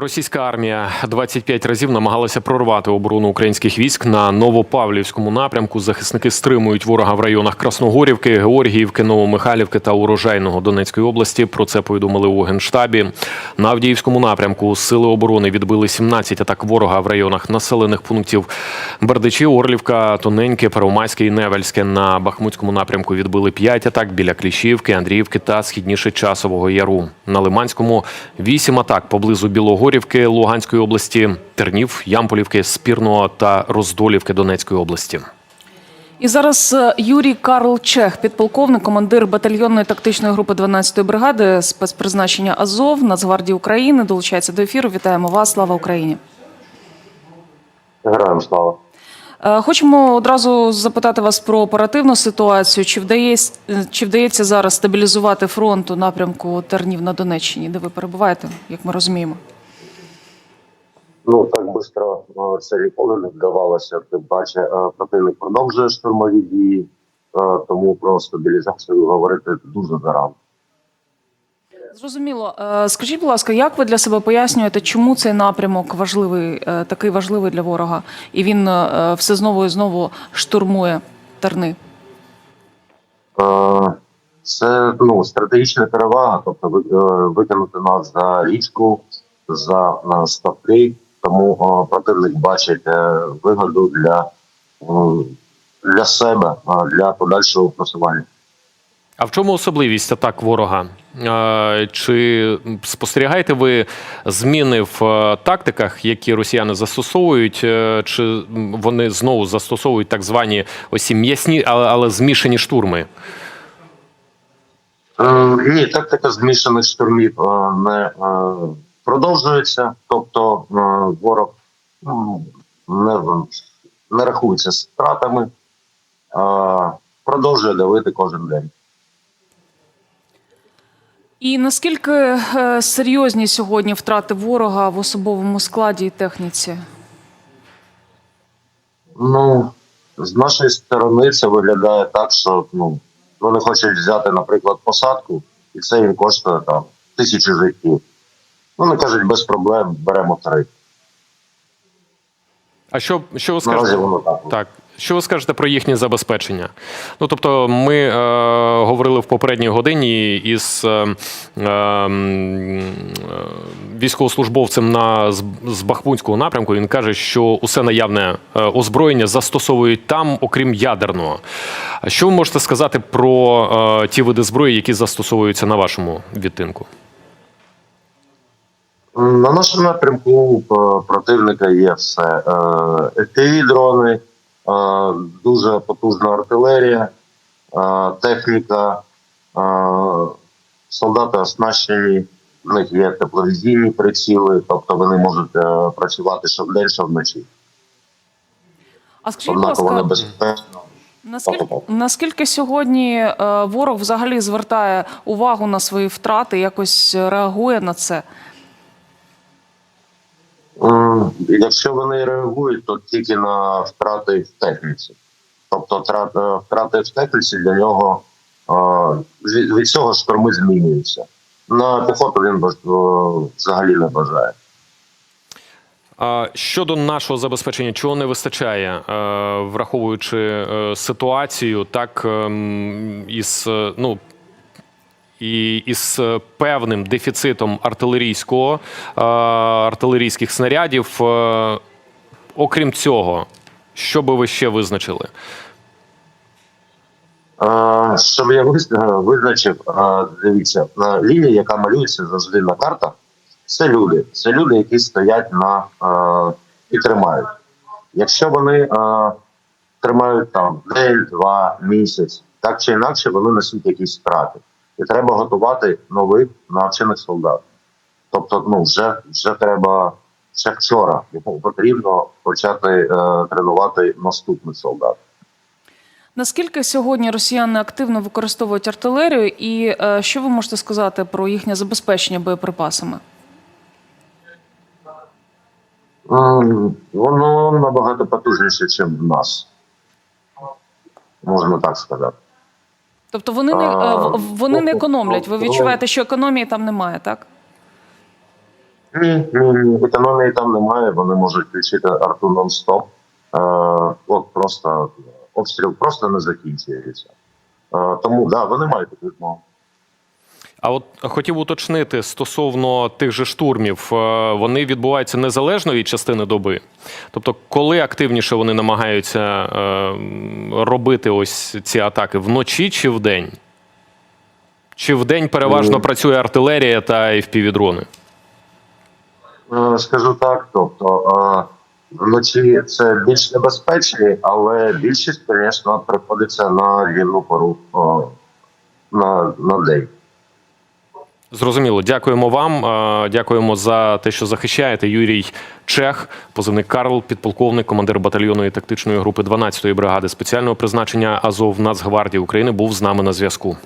Російська армія 25 разів намагалася прорвати оборону українських військ на Новопавлівському напрямку. Захисники стримують ворога в районах Красногорівки, Георгіївки, Новомихайлівки та Урожайного Донецької області. Про це повідомили у генштабі. На Авдіївському напрямку сили оборони відбили 17 атак ворога в районах населених пунктів Бердичі, Орлівка, Тоненьке, Первомайське і Невельське. На Бахмутському напрямку відбили 5 атак біля Кліщівки, Андріївки та східніше Часового Яру. На Лиманському 8 атак поблизу Білогорівки Луганської області, Тернів, Ямполівки, Спірного та Роздолівки Донецької області. І зараз е, Юрій Карл Чех, підполковник, командир батальйонної тактичної групи 12-ї бригади спецпризначення Азов Нацгвардії України, долучається до ефіру. Вітаємо вас! Слава Україні! Героям слава. Е, Хочемо одразу запитати вас про оперативну ситуацію. Чи вдається, чи вдається зараз стабілізувати фронт у напрямку Тернів на Донеччині, де ви перебуваєте, як ми розуміємо? Ну так швидко це ніколи не вдавалося. Тим паче противник продовжує штурмові дії, тому про стабілізацію говорити дуже зарано. Зрозуміло. Е, Скажіть, будь ласка, як ви для себе пояснюєте, чому цей напрямок важливий, е, такий важливий для ворога, і він е, все знову і знову штурмує терни? Це ну стратегічна перевага, тобто викинути нас за річку, за ставки. Тому противник бачить е, вигоду для, для себе, для подальшого просування. А в чому особливість атак ворога? Е, Чи спостерігаєте ви зміни в е, тактиках, які росіяни застосовують? Чи вони знову застосовують так звані ось м'ясні, але, змішані штурми? Ні, тактика змішаних штурмів не продовжується. Тобто е, ворог ну, не, не рахується з втратами, а продовжує давити кожен день. І наскільки е, серйозні сьогодні втрати ворога в особовому складі і техніці? Ну, з нашої сторони це виглядає так, що ну, вони хочуть взяти, наприклад, посадку, і це їм коштує там тисячі життів. Вони кажуть, без проблем беремо три. А що, що ви Наразі скажете? воно так. Так. Що ви скажете про їхнє забезпечення? Ну тобто, ми е, говорили в попередній годині із е, е, е, військовослужбовцем на з, з Бахмутського напрямку. Він каже, що усе наявне е, озброєння застосовують там, окрім ядерного. А Що ви можете сказати про е, ті види зброї, які застосовуються на вашому відтинку? На нашому напрямку е, противника є все. fpv дрони, е, дуже потужна артилерія, е, техніка, солдати оснащені, в них є тепловізійні приціли, тобто вони можуть працювати що вдень, що вночі. А скажіть, будь ласка, наскільки, наскільки сьогодні ворог взагалі звертає увагу на свої втрати, якось реагує на це? Якщо вони реагують, то тільки на втрати в техніці. Тобто втрати, втрати в техніці для нього е, від, цього штурми змінюються. На піхоту він е, взагалі не бажає. Щодо нашого забезпечення, чого не вистачає, е, враховуючи е, ситуацію, так ем, із е, ну. І із певним дефіцитом артилерійського е, артилерійських снарядів. Е, Окрім цього, що би ви ще визначили? Е, Щоб я е, визначив, дивіться, лінія, яка малюється завжди на картах, це люди. Це люди, які стоять на і тримають. Якщо вони тримають там день, два, місяць, так чи інакше, вони несуть якісь втрати. І треба готувати нових навчених солдат. Тобто, ну вже вже треба ще вчора. Йому потрібно почати е, тренувати наступних солдат. Наскільки сьогодні росіяни активно використовують артилерію, і е, що ви можете сказати про їхнє забезпечення боєприпасами? Воно набагато потужніше, ніж в нас. Можна так сказати. Тобто вони не е, А, вони не ну, економлять. Ви ну, відчуваєте, що економії там немає, так? Ні, ні, ні. Економії там немає, вони можуть включити арту нон-стоп. Е, от просто обстріл просто не закінчується. Е, тому да, вони мають допомогу. відмову. А от хотів уточнити стосовно тих же штурмів, е, вони відбуваються незалежно від частини доби. Тобто, коли активніше вони намагаються е, робити ось ці атаки вночі чи вдень? Чи вдень переважно Ну. працює артилерія та FPV-дрони? Е, Скажу так, тобто е, вночі це більш небезпечні, але більшість, звісно, приходиться на вільну пору е, на, на день. Зрозуміло, дякуємо вам. Дякуємо за те, що захищаєте. Юрій Чех, позивник Карл, підполковник, командир батальйонної тактичної групи 12-ї бригади спеціального призначення Азов Нацгвардії України, був з нами на зв'язку.